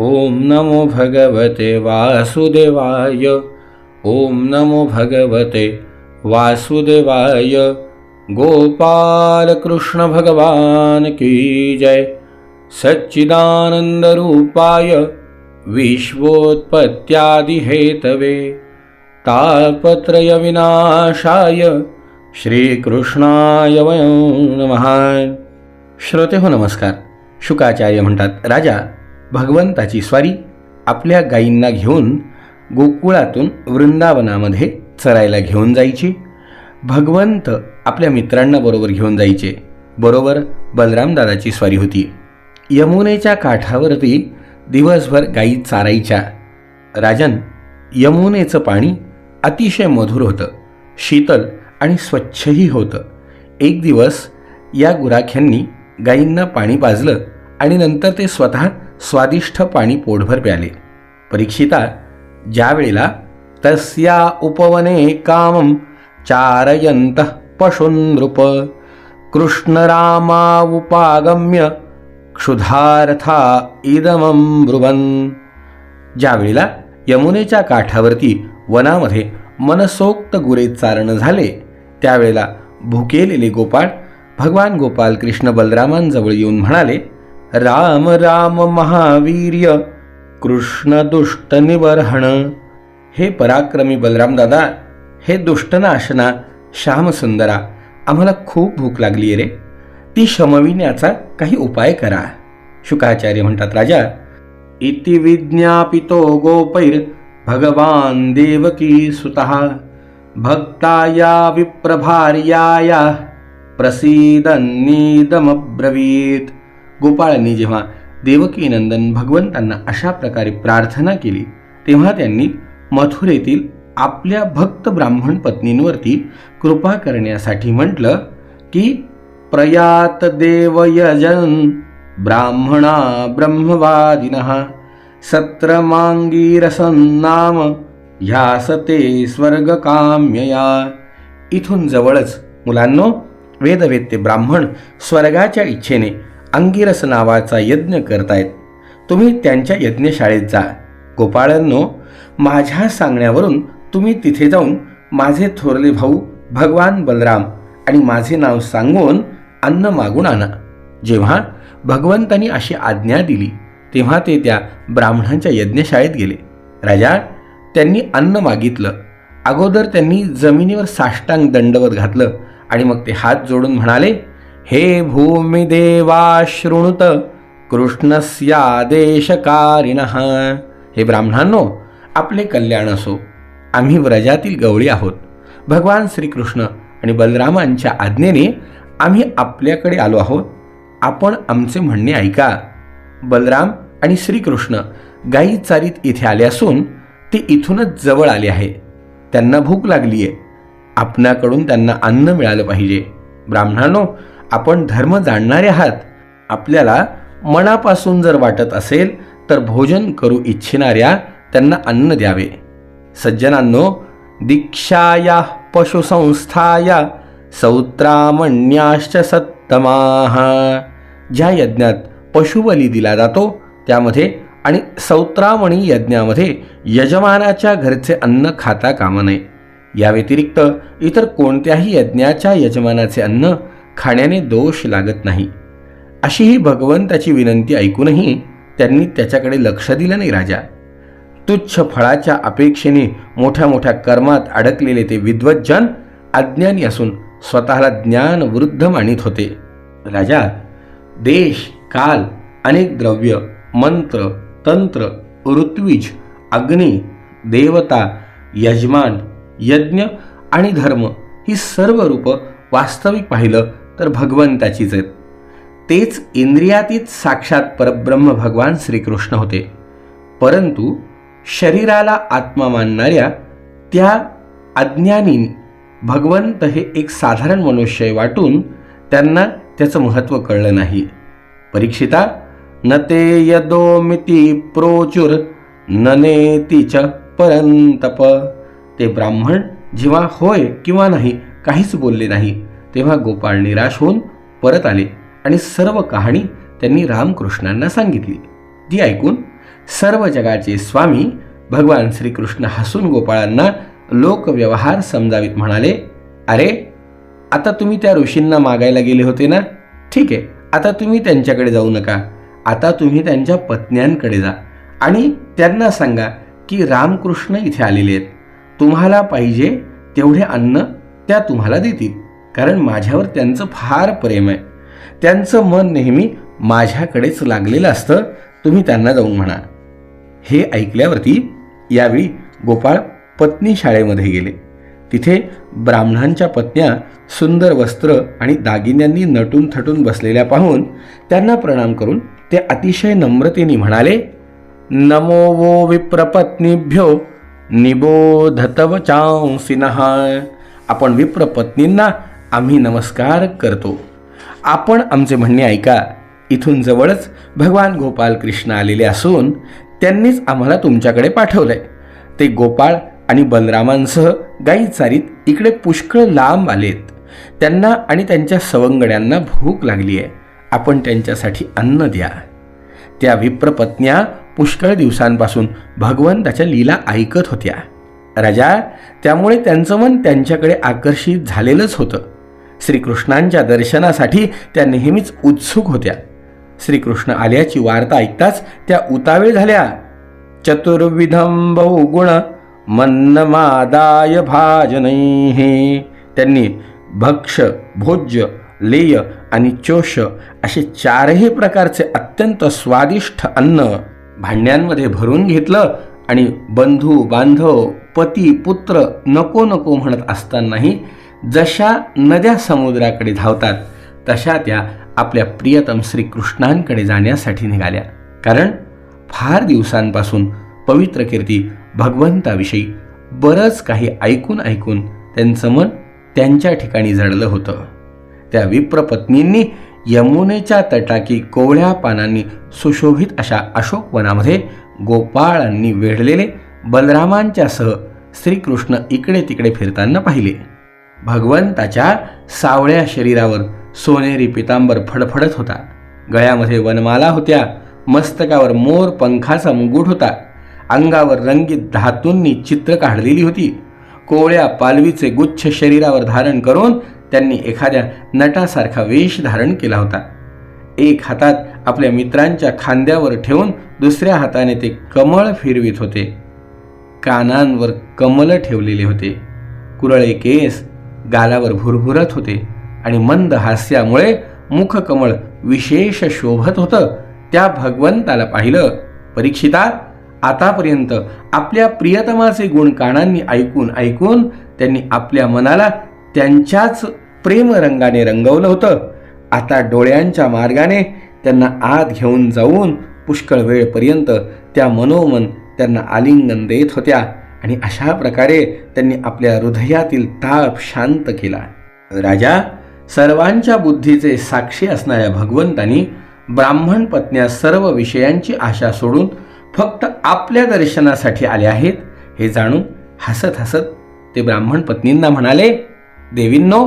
ओम नमो भगवते वासुदेवाय। ओम नमो भगवते वासुदेवाय। गोपाल कृष्ण भगवान की जय। सच्चिदानंद रूपाय विश्वोत्पत्त्यादिहेतवे। तापत्रय विनाशाय श्रीकृष्णाय वयं नमः। श्रोते हो नमस्कार। शुकाचार्य म्हणतात राजा भगवंताची स्वारी आपल्या गायींना घेऊन गोकुळातून वृंदावनामध्ये चरायला घेऊन जायची. भगवंत आपल्या मित्रांना बरोबर घेऊन जायचे. बरोबर बलरामदादाची स्वारी होती. यमुनेच्या काठावरती दिवसभर गायी चारायच्या. राजन यमुनेचं पाणी अतिशय मधुर होतं. शीतल आणि स्वच्छही होतं. एक दिवस या गुराख्यांनी गायींना पाणी पाजलं आणि नंतर ते स्वतः स्वादिष्ट पाणी पोटभर प्याले. परीक्षिता ज्या वेळेला तस्या उपवने कामं चारयंत पशुनृप कृष्णरामावुपागम्य क्षुधार्था इदमं ब्रुवन्. ज्यावेळेला यमुनेच्या काठावरती वनामध्ये मनसोक्त गुरे चारण झाले त्यावेळेला भुकेलेले गोपाळ भगवान गोपाल कृष्ण बलरामांजवळ येऊन म्हणाले राम राम महावीर्य कृष्ण दुष्ट निवर्हण. हे पराक्रमी बलराम दादा हे दुष्टनाशना श्यामसुंदरा आम्हाला खूप भूक लागली रे. ती शमविण्याचा काही उपाय करा. शुकाचार्य म्हणतात राजा इति विज्ञापितो गोपैर भगवान देवकी सुतः। भक्ताया विप्रभार्याया प्रसीदन्नीदमब्रवीत। गोपाळांनी जेव्हा देवकीनंदन भगवंतांना अशा प्रकारे प्रार्थना केली तेव्हा त्यांनी मथुरेतील आपल्या भक्त ब्राह्मण पत्नींवरती कृपा करण्यासाठी म्हटलं की प्रयात देवयजन ब्राह्मणा ब्रह्मवादिनः सत्रमांगीरसन्नाम ह्यासते स्वर्गकाम्यया इथून जवळच मुलांनो वेदवेत्ते ब्राह्मण स्वर्गाच्या इच्छेने अंगिरस नावाचा यज्ञ करतायत. तुम्ही त्यांच्या यज्ञशाळेत जा. गोपाळांनो माझ्या सांगण्यावरून तुम्ही तिथे जाऊन माझे थोरले भाऊ भगवान बलराम आणि माझे नाव सांगून अन्न मागून आणा. जेव्हा भगवंतांनी अशी आज्ञा दिली तेव्हा ते त्या ब्राह्मणांच्या यज्ञशाळेत गेले. राजा त्यांनी अन्न मागितलं. अगोदर त्यांनी जमिनीवर साष्टांग दंडवत घातलं आणि मग ते हात जोडून म्हणाले हे भूमिदेवा शृणुत कृष्णस्यादेशकारिण. हे ब्राह्मणांनो आपले कल्याण असो आम्ही व्रजातील गवळी आहोत. भगवान श्रीकृष्ण आणि बलरामांच्या आज्ञेने आम्ही आपल्याकडे आलो आहोत. आपण आमचे म्हणणे ऐका. बलराम आणि श्रीकृष्ण गाई चारीत इथे आले असून ते इथूनच जवळ आले आहे. त्यांना भूक लागली आहे आपणाकडून त्यांना अन्न मिळालं पाहिजे. ब्राह्मणांनो आपण धर्म जाणणारे आहात. आपल्याला मनापासून जर वाटत असेल तर भोजन करू इच्छिणाऱ्या त्यांना अन्न द्यावे. सज्जनांनो दीक्षाया पशुसंस्थाया सौत्रामण्याश्च सत्तमाः. ज्या यज्ञात पशुबली दिला जातो त्यामध्ये आणि सौत्रामणी यज्ञामध्ये यजमानाच्या घरचे अन्न खाता कामा नये. या व्यतिरिक्त इतर कोणत्याही यज्ञाच्या यजमानाचे अन्न खाण्याने दोष लागत नाही. अशी ही भगवंताची विनंती ऐकूनही त्यांनी त्याच्याकडे लक्ष दिलं नाही राजा. तुच्छ फळाच्या अपेक्षेने मोठ्या मोठ्या कर्मात अडकलेले ते विद्वज्जन अज्ञानी असून स्वतःला ज्ञान वृद्ध मानित होते. राजा देश काल अनेक द्रव्य मंत्र तंत्र ऋत्विज अग्नी देवता यजमान यज्ञ आणि धर्म ही सर्व रूपं वास्तविक पाहिलं तर भगवंताचीच आहेत तेच इंद्रियातीत साक्षात परब्रह्म भगवान श्रीकृष्ण होते. परंतु शरीराला आत्मा मानणाऱ्या त्या अज्ञानी भगवंत हे एक साधारण मनुष्य वाटून त्यांना त्याचं महत्त्व कळलं नाही. परीक्षिता न ते यदोमिती प्रोचुर ननेती च परंतप ते ब्राह्मण जेव्हा होय किंवा नाही काहीच बोलले नाही. तेव्हा गोपाळ निराश होऊन परत आले आणि सर्व कहाणी त्यांनी रामकृष्णांना सांगितली. ती ऐकून सर्व जगाचे स्वामी भगवान श्रीकृष्ण हसून गोपाळांना लोकव्यवहार समजावीत म्हणाले अरे आता तुम्ही त्या ऋषींना मागायला गेले होते ना? ठीक आहे आता तुम्ही त्यांच्याकडे जाऊ नका. आता तुम्ही त्यांच्या पत्न्यांकडे जा. आणि त्यांना सांगा की रामकृष्ण इथे आलेले आहेत. तुम्हाला पाहिजे तेवढे अन्न त्या तुम्हाला देतील. कारण माझ्यावर त्यांचं फार प्रेम आहे. त्यांचं मन नेहमी माझ्याकडेच लागलेलं असतं तुम्ही त्यांना जाऊन म्हणा हे ऐकल्यावरती यावेळी गोपाळ पत्नी शाळेमध्ये गेले. तिथे ब्राह्मणांच्या पत्न्या सुंदर वस्त्र आणि दागिन्यांनी नटून थटून बसलेल्या पाहून त्यांना प्रणाम करून ते अतिशय नम्रतेने म्हणाले नमो वो विप्रपत्नीभ्यो निबोधतव चांसिनहा आपण विप्रपत्नींना आम्ही नमस्कार करतो. आपण आमचे म्हणणे ऐका. इथून जवळच भगवान गोपाल कृष्ण आलेले असून त्यांनीच आम्हाला तुमच्याकडे पाठवलंय. ते गोपाळ आणि बलरामांसह गाई चारीत इकडे पुष्कळ लांब आलेत. त्यांना आणि त्यांच्या सवंगड्यांना भूक लागली आहे आपण त्यांच्यासाठी अन्न द्या. त्या विप्रपत्न्या पुष्कळ दिवसांपासून भगवंताच्या लीला ऐकत होत्या. राजा त्यामुळे त्यांचं मन त्यांच्याकडे आकर्षित झालेलंच होतं. श्रीकृष्णांच्या दर्शनासाठी त्या नेहमीच उत्सुक होत्या. श्रीकृष्ण आल्याची वार्ता ऐकताच त्या उतावीळ झाल्या. चतुर्विधम बहुगुण मन्नमादाय भाजनैः. त्यांनी भक्ष भोज्य लेय आणि चोष असे चारही प्रकारचे अत्यंत स्वादिष्ट अन्न भांड्यांमध्ये भरून घेतलं आणि बंधू बांधव पती पुत्र नको नको म्हणत असतानाही जशा नद्या समुद्राकडे धावतात तशा त्या आपल्या प्रियतम श्रीकृष्णांकडे जाण्यासाठी निघाल्या. कारण फार दिवसांपासून पवित्र कीर्ती भगवंताविषयी बरंच काही ऐकून ऐकून त्यांचं मन त्यांच्या ठिकाणी जडलं होतं. त्या विप्रपत्नींनी यमुनेच्या तटाकी कोवळ्या पानांनी सुशोभित अशा अशोकवनामध्ये गोपाळांनी वेढलेले बलरामांच्यासह श्रीकृष्ण इकडे तिकडे फिरताना पाहिले. भगवंताच्या सावळ्या शरीरावर सोनेरी पितांबर फडफडत होता. गळ्यामध्ये वनमाला होत्या. मस्तकावर मोर पंखाचा मुगुट होता. अंगावर रंगीत धातूंनी चित्र काढलेली होती. कोवळ्या पालवीचे गुच्छ शरीरावर धारण करून त्यांनी एखाद्या नटासारखा वेश धारण केला होता. एक हातात आपल्या मित्रांच्या खांद्यावर ठेवून दुसऱ्या हाताने ते कमळ फिरवित होते. कानांवर कमल ठेवलेले होते. कुरळे केस गालावर भुरभुरत होते आणि मंद हास्यामुळे मुखकमळ विशेष शोभत होतं. त्या भगवंताला पाहिलं. परीक्षिता आतापर्यंत आपल्या प्रियतमाचे गुण कानांनी ऐकून ऐकून त्यांनी आपल्या मनाला त्यांच्याच प्रेमरंगाने रंगवलं होतं. आता डोळ्यांच्या मार्गाने त्यांना आत घेऊन जाऊन पुष्कळ वेळपर्यंत त्या मनोमन त्यांना आलिंगन देत होत्या. आणि अशा प्रकारे त्यांनी आपल्या हृदयातील ताप शांत केला. राजा सर्वांच्या बुद्धीचे साक्षी असणाऱ्या भगवंतांनी ब्राह्मण पत्न्या सर्व विषयांची आशा सोडून फक्त आपल्या दर्शनासाठी आले आहेत हे जाणून हसत हसत ते ब्राह्मण पत्नींना म्हणाले देवींनो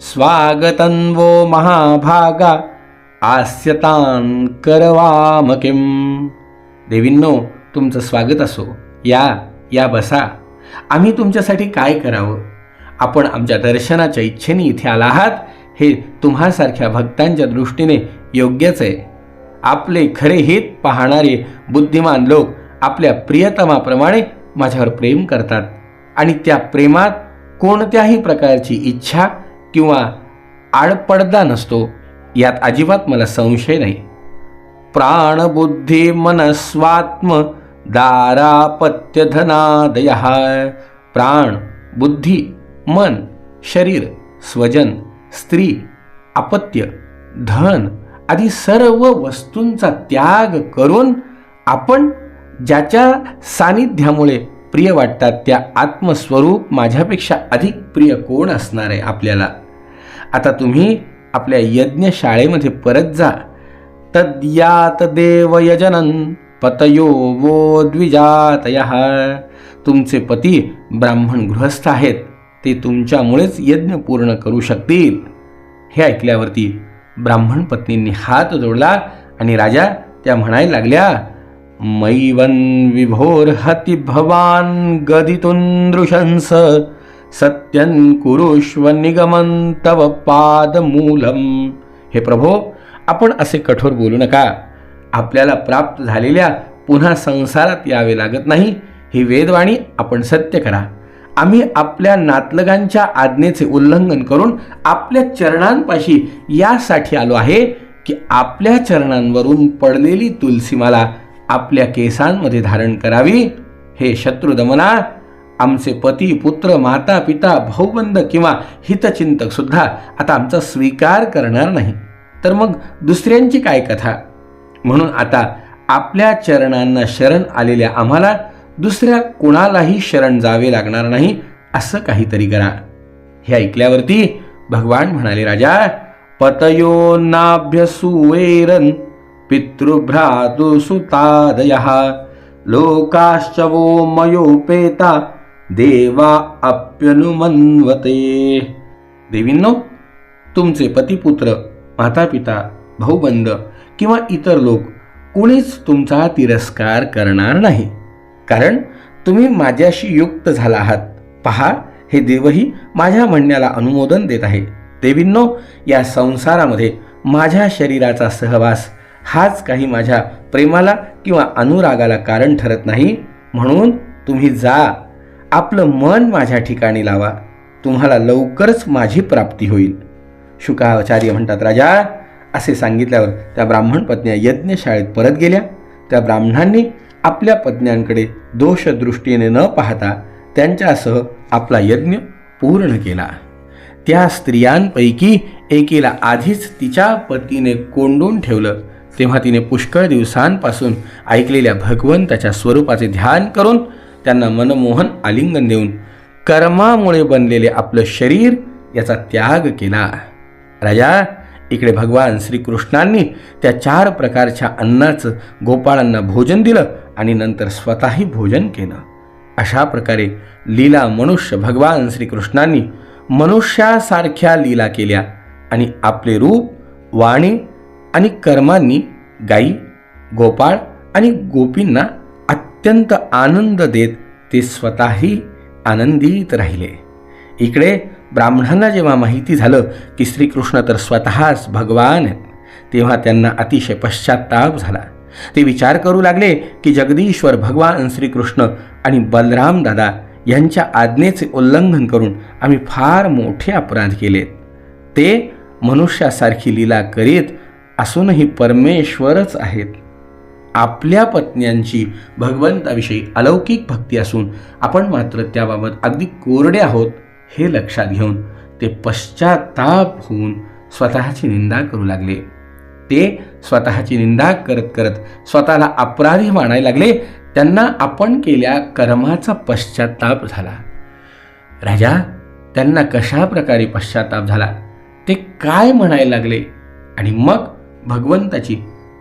स्वागतन्वो वो महाभागा आस्यतान करवाम किम देवींनो तुमचं स्वागत असो. या या बसा. आम्ही तुमच्यासाठी काय करावं? आपण आमच्या दर्शनाच्या इच्छेने इथे आला आहात हे तुम्हासारख्या भक्तांच्या दृष्टीने योग्यच आहे. आपले खरे हित पाहणारे बुद्धिमान लोक आपल्या प्रियतमाप्रमाणे माझ्यावर प्रेम करतात आणि त्या प्रेमात कोणत्याही प्रकारची इच्छा किंवा आडपडदा नसतो यात अजिबात मला संशय नाही. प्राणबुद्धी मनस्वात्म दारापत्यधनादय। प्राण बुद्धी मन शरीर स्वजन स्त्री अपत्य धन आदी सर्व वस्तूंचा त्याग करून आपण ज्याच्या सानिध्यामुळे प्रिय वाटतात त्या आत्मस्वरूप माझ्यापेक्षा अधिक प्रिय कोण असणार आहे आपल्याला? आता तुम्ही आपल्या यज्ञशाळेमध्ये परत जा. तद्यात देवयजनन पतयो वो द्विजातय। तुमचे पती ब्राह्मण गृहस्थ आहेत ते तुमच्यामुळेच यज्ञ पूर्ण करू शकतील. हे ऐकल्यावरती ब्राह्मण पत्नींनी हात जोडला आणि राजा त्या म्हणायला लागल्या मैवन विभोर हती भवान गदितुन दृशंस सत्यन कुरुष्व निगमन तव पादमूलम. हे प्रभो आपण असे कठोर बोलू नका. आपल्याला प्राप्त झालेल्या पुन्हा संसारात यावे लागत नाही. ही वेदवाणी आपण सत्य करा. आम्ही आपल्या नातलगांच्या आज्ञेचे उल्लंघन करून आपल्या चरणांपाशी यासाठी आलो आहे की आपल्या चरणांवरून पडलेली तुलसीमाला आपल्या केसांमध्ये धारण करावी. हे शत्रुदमना आमचे पती पुत्र माता पिता भाऊबंद किंवा हितचिंतक सुद्धा आता आमचा स्वीकार करणार नाही. तर मग दुसऱ्यांची काय कथा? म्हणून आता आपल्या चरणांना शरण आलेल्या आम्हाला दुसऱ्या कुणालाही शरण जावे लागणार नाही असं काहीतरी करा. हे ऐकल्यावरती भगवान म्हणाले राजा पतयो नाभ्यसुवेरन पितृभ्रातु सुतादय लोकाश्च वो मयोपेता देवा अप्यनुमन्वते। देवींनो तुमचे पतिपुत्र मातापिता भाऊबंद किंवा इतर लोक कुणीच तुमचा तिरस्कार करणार नाही. कारण तुम्ही माझ्याशी युक्त झाला आहात. पहा हे देवही माझ्या म्हणण्याला अनुमोदन देत आहे. देवींनो या संसारामध्ये माझ्या शरीराचा सहवास हाच काही माझ्या प्रेमाला किंवा अनुरागाला कारण ठरत नाही. म्हणून तुम्ही जा आपलं मन माझ्या ठिकाणी लावा. तुम्हाला लवकरच माझी प्राप्ती होईल. शुकाचार्य म्हणतात राजा असे सांगितल्यावर त्या ब्राह्मण पत्न्या यज्ञशाळेत परत गेल्या. त्या ब्राह्मणांनी आपल्या पत्न्यांकडे दोषदृष्टीने न पाहता त्यांच्यासह आपला यज्ञ पूर्ण केला. त्या स्त्रियांपैकी एकीला आधीच तिच्या पतीने कोंडून ठेवलं. तेव्हा तिने पुष्कळ दिवसांपासून ऐकलेल्या भगवंताच्या स्वरूपाचे ध्यान करून त्यांना मनमोहन आलिंगन देऊन कर्मामुळे बनलेले आपलं शरीर याचा त्याग केला. राजा इकडे भगवान श्रीकृष्णांनी त्या चार प्रकारच्या अन्नाचं गोपाळांना भोजन दिलं आणि नंतर स्वतःही भोजन केलं. अशा प्रकारे लीला मनुष्य भगवान श्रीकृष्णांनी मनुष्यासारख्या लीला केल्या आणि आपले रूप वाणी आणि कर्मांनी गाई गोपाळ आणि गोपींना अत्यंत आनंद देत ते स्वतःही आनंदित राहिले. इकडे ब्राह्मणांना जेव्हा माहिती झालं की श्रीकृष्ण तर स्वतःच भगवान आहेत तेव्हा त्यांना अतिशय पश्चाताप झाला. ते विचार करू लागले की जगदीश्वर भगवान श्रीकृष्ण आणि बलराम दादा यांच्या आज्ञेचे उल्लंघन करून आम्ही फार मोठे अपराध केलेत. ते मनुष्यासारखी लीला करीत असूनही परमेश्वरच आहेत. आपल्या पत्न्यांची भगवंताविषयी अलौकिक भक्ती असून आपण मात्र त्याबाबत अगदी कोरडे आहोत. हे लक्षात घेऊन ते पश्चाताप होऊन स्वतःची निंदा करू लागले. ते स्वतःची निंदा करत करत स्वतःला अपराधी मानायला लागले. त्यांना आपण केल्या कर्माचा पश्चाताप झाला. राजा त्यांना कशा प्रकारे पश्चाताप झाला? ते काय म्हणायला लागले? आणि मग भगवंताची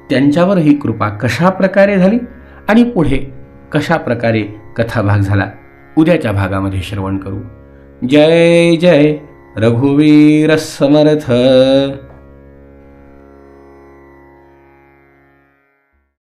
त्यांच्यावर ही कृपा कशा प्रकारे झाली? आणि पुढे कशा प्रकारे कथाभाग झाला? उद्याच्या भागामध्ये श्रवण करू. जय जय रघुवीर समर्थ।